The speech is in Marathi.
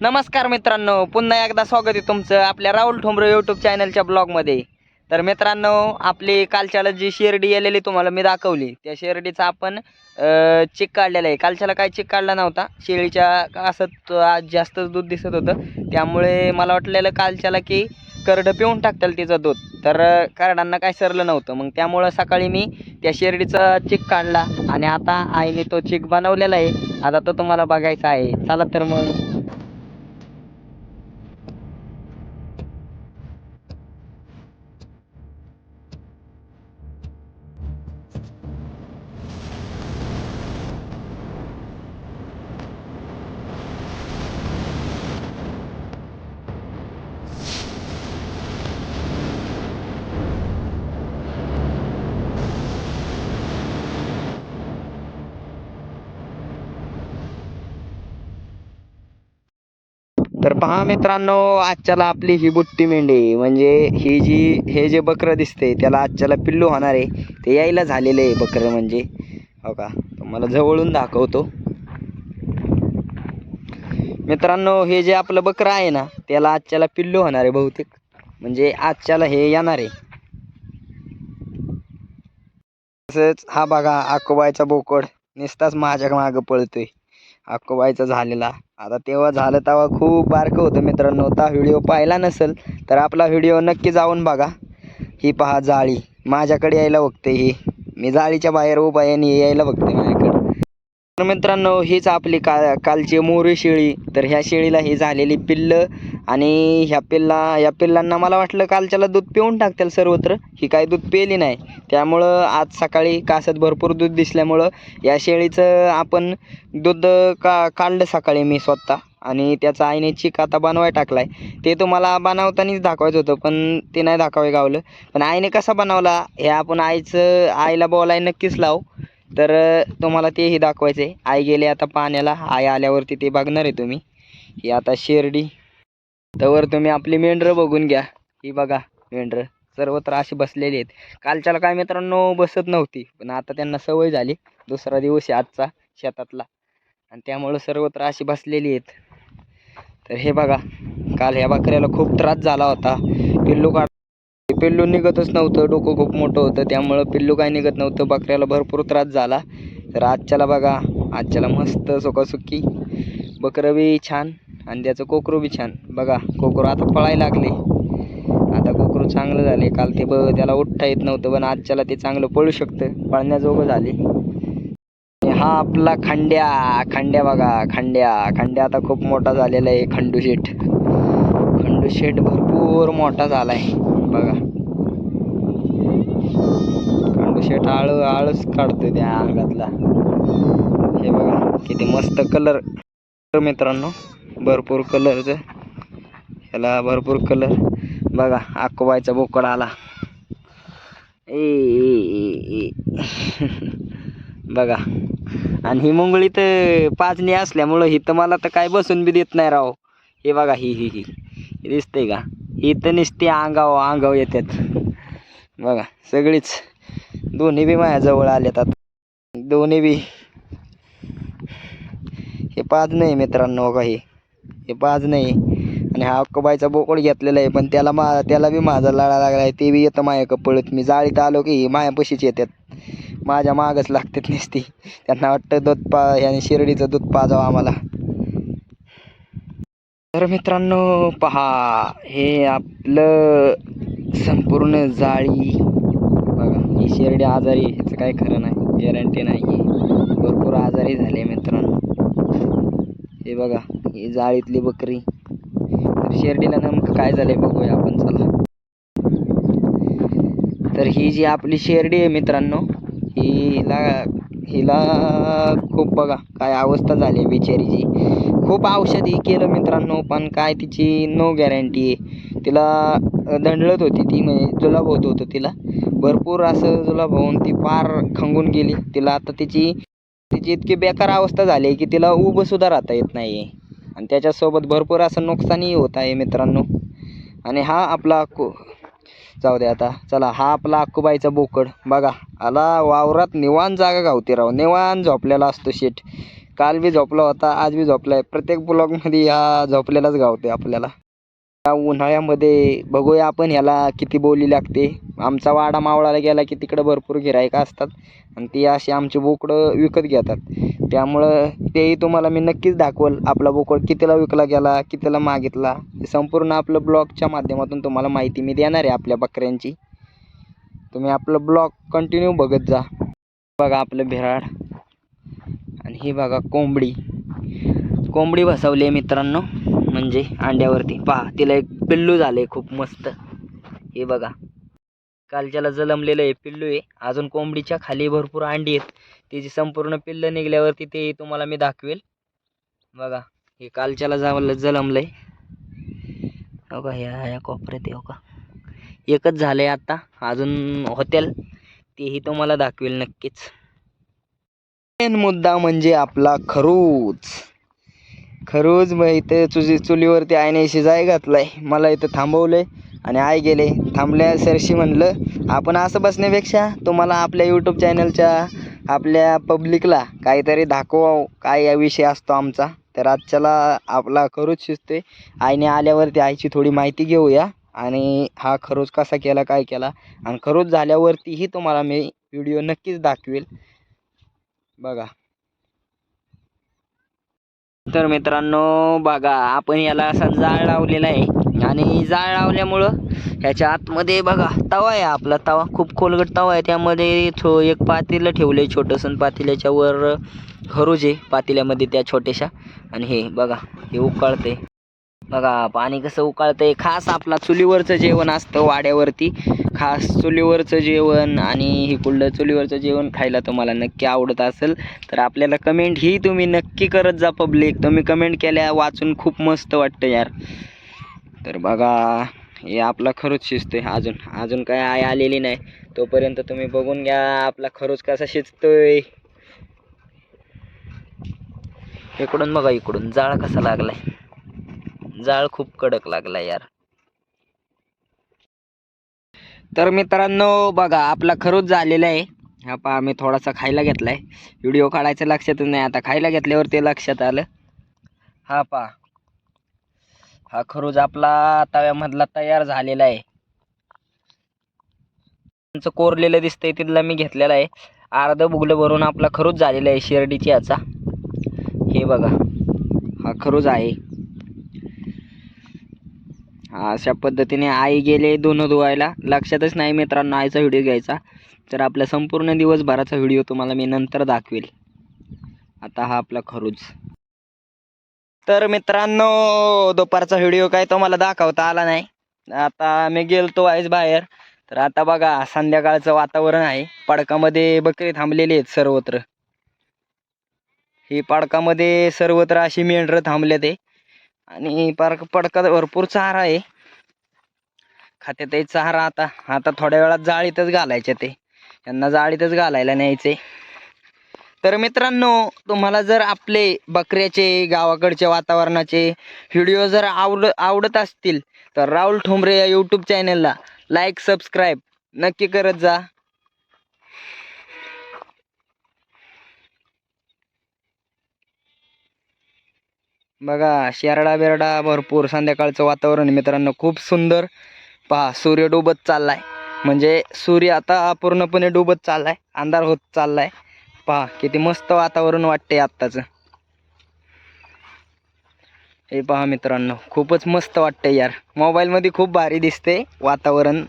नमस्कार मित्रांनो पुन्हा एकदा स्वागत आहे तुमचं आपल्या राहुल ठोंबरे यूट्यूब चॅनलच्या ब्लॉगमध्ये तर मित्रांनो आपली कालच्याला जी शेरडी आलेली तुम्हाला मी दाखवली त्या शेरडीचा आपण चिक काढलेला आहे. कालच्याला काय चिक काढला नव्हता शेळीच्या असं आज जास्त दूध दिसत होतं. त्यामुळे मला वाटलेलं कालच्याला की करडं पिऊन टाकताल तिचं दूध. तर करडांना काय सरलं नव्हतं. मग त्यामुळं सकाळी मी त्या शेरडीचा चिक काढला आणि आता आईने तो चिक बनवलेला आहे. आता तो तुम्हाला बघायचा आहे. चला तर मग. तर पहा मित्रांनो आजच्याला आपली ही बुट्टी मेंढी. म्हणजे ही जी हे जे बकरं दिसते त्याला आजच्याला पिल्लू होणार आहे. ते यायला झालेलं आहे बकरं म्हणजे. हो का? तुम्हाला जवळून दाखवतो. मित्रांनो हे जे आपलं बकरं आहे ना त्याला आजच्याला पिल्लू होणार आहे बहुतेक. म्हणजे आजच्याला हे येणार आहे. तसंच हा बघा आकोबायचा बोकड. नुसताच माझ्या मागं पळतोय. आकोबायचा झालेला. आता तेव्हा झालं तेव्हा खूप बारकं होतं मित्रांनो. त्या व्हिडिओ पाहिला नसेल तर आपला व्हिडिओ नक्की जाऊन बघा. ही पहा जाळी. माझ्याकडे यायला बघते ही. मी जाळीच्या बाहेर उभा आहे आणि यायला बघते. माझ्याकडे तर मित्रांनो हीच आपली का कालची मोरी शेळी. तर ह्या शेळीला ही झालेली पिल्लं आणि ह्या पिल्ला या पिल्लांना मला वाटलं कालच्याला दूध पिऊन टाकतील सर्वत्र. ही काय दूध पिली नाही. त्यामुळं आज सकाळी कासत भरपूर दूध दिसल्यामुळं या शेळीचं आपण दूध का काढलं सकाळी मी स्वतः. आणि त्याचा आईने चिक आता बनवाय टाकलाय. ते तुम्हाला बनवतानीच दाखवायचं होतं पण ते नाही दाखवाय गावलं. पण आईने कसा बनवला हे आपण आईचं आईला बोलाय नक्कीच लावू. तर तुम्हाला तेही दाखवायचं आहे आई गेले आता पाण्याला. आई आल्यावरती ते बघणार आहे तुम्ही. ही आता शेरडी. तर तुम्ही आपली मेंढरं बघून घ्या. ही बघा मेंढरं. सर्वत्र अशी बसलेली आहेत. कालच्याला काय मित्रांनो बसत नव्हती. पण आता त्यांना सवय झाली. दुसरा दिवस आहे आजचा शेतातला. आणि त्यामुळं सर्वत्र अशी बसलेली आहेत. तर हे बघा काल ह्या बकऱ्याला खूप त्रास झाला होता. पिल्लू काढ पिल्लू निघतच नव्हतं डोकं खूप मोठं होतं. त्यामुळं पिल्लू काय निघत नव्हतं बकऱ्याला भरपूर त्रास झाला. तर आजच्याला बघा आजच्याला मस्त सुकासुकी. बकरं बी छान आणि त्याचं कोकरू बी छान. बघा कोकरू आता पळायला लागले. आता कोकरू चांगलं झाले. काल ते ब त्याला उठता येत नव्हतं पण आजच्याला ते चांगलं पळू शकतं. पळण्याजोगं झाले. हा आपला खंड्या खंड्या बघा खंड्या. खंड्या आता खूप मोठा झालेला आहे खंडूशेठ खंडूशेठ भरपूर मोठा झाला आहे बघा. खंडूशेठ आळू आळूच काढतो त्या अंगातला. हे बघा किती मस्त कलर मित्रांनो भरपूर कलरचं ह्याला भरपूर कलर बघा आकोबायचा बोकड आला. ए बघा. आणि ही मुंगळी तर पाचणी असल्यामुळं ही तर मला तर काय बसून बी देत नाही राव. हे बघा ही ही ही ही. दिसतंय का? ही तर नुसती अंगाव अंगाव येतात. बघा सगळीच दोन्ही बी माझ्याजवळ आलेत आता. दोन्ही बी. हे पाच नाही मित्रांनो काही हे. पाच नाही. आणि हा अक्कोबाईचा बोकड घेतलेला आहे पण त्याला मा त्याला बी माझा लळा लागला आहे ते बी येतं माझ्या पळत मी जाळीत आलो की मायापशीच येतात. माझ्या मागच लागतात नुसती. त्यांना वाटतं दूध पा ह्याने शिर्डीचं दूध पाजावं आम्हाला. तर मित्रांनो पहा हे आपलं संपूर्ण जाळी. बघा ही शेरडी आजारी ह्याचं काय खरं नाही गॅरंटी नाही आहे. भरपूर आजारी झाले मित्रांनो. हे बघा ही जाळीतली बकरी. तर शेरडीला नेमकं काय झालंय बघूया आपण चला. तर ही जी आपली शेरडी आहे मित्रांनो हिला हिला खूप बघा काय अवस्था झाली आहे बिचारीची. खूप औषधी केलं मित्रांनो पण काय तिची नो गॅरंटी आहे. तिला दंडळत होती ती म्हणजे जुलाब होत होतं तिला. भरपूर असं जुलाब होऊन ती पार खंगून गेली. तिला आता तिची तिची इतकी बेकार अवस्था झाली आहे की तिला उभंसुद्धा राहता येत नाही आहे आणि त्याच्यासोबत भरपूर असं नुकसानही होत आहे मित्रांनो. आणि हा आपला को जाऊ दे आता. चला हा आपला अक्कूबाईचा बोकड. बघा आला वावरात निवान जागा गावते राव. निवान झोपलेला असतो शेट काल बी झोपला होता आज बी झोपलाय. प्रत्येक ब्लॉगमध्ये हा झोपलेलाच गावते आपल्याला. या उन्हाळ्यामध्ये बघूया आपण ह्याला किती बोली लागते. आमचा वाडा मावळाला गेला की तिकडं भरपूर गिरायका असतात आणि ती अशी आमची बोकडं विकत घेतात. त्यामुळं तेही तुम्हाला मी नक्कीच दाखवल आपला बोकड कितीला विकला गेला कितीला मागितला. संपूर्ण आपलं ब्लॉगच्या माध्यमातून तुम्हाला माहिती मी देणार आहे आपल्या बकऱ्यांची. तुम्ही आपलं ब्लॉग कंटिन्यू बघत जा. बघा आपलं भेराड आणि ही बघा कोंबडी. कोंबडी बसवली आहे मित्रांनो. म्हणजे अंड्यावरती. पहा तिला एक पिल्लू झालं आहे खूप मस्त. हे बघा. कालच्याला जलमलेलं आहे पिल्लू आहे. अजून कोंबडीच्या खाली भरपूर अंडी आहेत. त्याची संपूर्ण पिल्लं निघल्यावरती ते तुम्हाला मी दाखवेल. बघा हे कालच्याला जावलं जलमलं हो आहे हो का ह्या ह्या कोपऱ्यात हो का. एकच झालं आहे आता. अजून हॉटेल तेही तुम्हाला दाखवेल नक्कीच. मेन मुद्दा म्हणजे आपला खरूच. खरूच मग इथं तुझी चुलीवरती आईने शिजाय घातलाय. मला इथं थांबवलंय आणि आई गेले. थांबल्या सरशी म्हणलं आपण असं बसण्यापेक्षा तुम्हाला आपल्या यूट्यूब चॅनलच्या आपल्या पब्लिकला काहीतरी दाखवावं. काय या विषय असतो आमचा? तर आजच्याला आपला खरूच शिजतोय आईने आल्यावरती आईची थोडी माहिती घेऊया आणि हा खरूच कसा केला काय केला आणि खरूच झाल्यावरतीही तुम्हाला मी व्हिडिओ नक्कीच दाखवेल. बघा. तर मित्रांनो बघा आपण याला असा जाळ लावलेला आहे. आणि जाळ लावल्यामुळं ह्याच्या आतमध्ये बघा तवा आहे आपला तवा. खूप खोलगट तवा आहे. त्यामध्ये थो एक पातेलं ठेवलं आहे छोटंसं पातेल्याच्यावर पातेल्याच्या वर खरूज आहे पातेल्यामध्ये त्या छोट्याशा. आणि हे बघा हे उकळते बघा पाणी कसं उकाळतंय. खास आपला चुलीवरचं जेवण असतं वाड्यावरती. खास चुलीवरचं जेवण आणि ही चुलीवरचं जेवण खायला तुम्हाला नक्की आवडत असेल तर आपल्याला कमेंट ही तुम्ही नक्की करत जा पब्लिक. तुम्ही कमेंट केल्या वाचून खूप मस्त वाटतं यार. तर बघा हे आपला खरोच शिजतोय. अजून अजून काय आय आलेली नाही. तोपर्यंत तुम्ही बघून घ्या आपला खरोच कसा शिजतोय. इकडून बघा इकडून. जाळ कसा लागलाय. जाळ खूप कडक लागला यार. तर मित्रांनो बघा आपला खरूच झालेला आहे. हा पहा मी थोडासा खायला घेतलाय. व्हिडिओ काढायचं लक्षातच नाही. आता खायला घेतल्यावर ते लक्षात आलं. हा पहा. हा खरूज आपला तव्यामधला तयार झालेला आहे. आमचं कोरलेलं दिसतंय तिथला मी घेतलेला आहे. अर्ध बुगलं भरून आपला खरूज झालेला आहे शिर्डीची याचा. हे बघा. हा खरूज आहे. अशा पद्धतीने आई गेले दोन धुवायला. लक्षातच नाही मित्रांनो आईचा व्हिडिओ घ्यायचा. तर आपला संपूर्ण दिवसभराचा व्हिडिओ तुम्हाला मी नंतर दाखवेल. आता हा आपला खरूज. तर मित्रांनो दुपारचा व्हिडिओ काय तो मला दाखवता आला नाही. आता मी गेलतो आईच बाहेर. तर आता बघा संध्याकाळचं वातावरण आहे. पडकामध्ये बकरी थांबलेली आहेत सर्वत्र. ही पडकामध्ये सर्वत्र अशी मेंढरं थांबले ते आणि पार्क पडका भरपूर चारा आहे. खात्यात आहे चारा आता आता थोड्या वेळात जाळीतच घालायचे ते. यांना जाळीतच घालायला न्यायचे. तर मित्रांनो तुम्हाला जर आपले बकऱ्याचे गावाकडचे वातावरणाचे व्हिडिओ जर आवड आवडत असतील तर राहुल ठोंबरे या यूट्यूब चॅनलला लाईक सबस्क्राईब नक्की करत जा. बघा शेरडा बेरडा भरपूर संध्याकाळचं वातावरण मित्रांनो. खूप सुंदर. पहा सूर्य डुबत चाललाय. म्हणजे सूर्य आता पूर्णपणे डुबत चाललाय. अंधार होत चाललाय. पहा किती मस्त वातावरण वाटते आत्ताचं. हे पहा मित्रांनो खूपच मस्त वाटतंय यार. मोबाईलमध्ये खूप भारी दिसते वातावरण.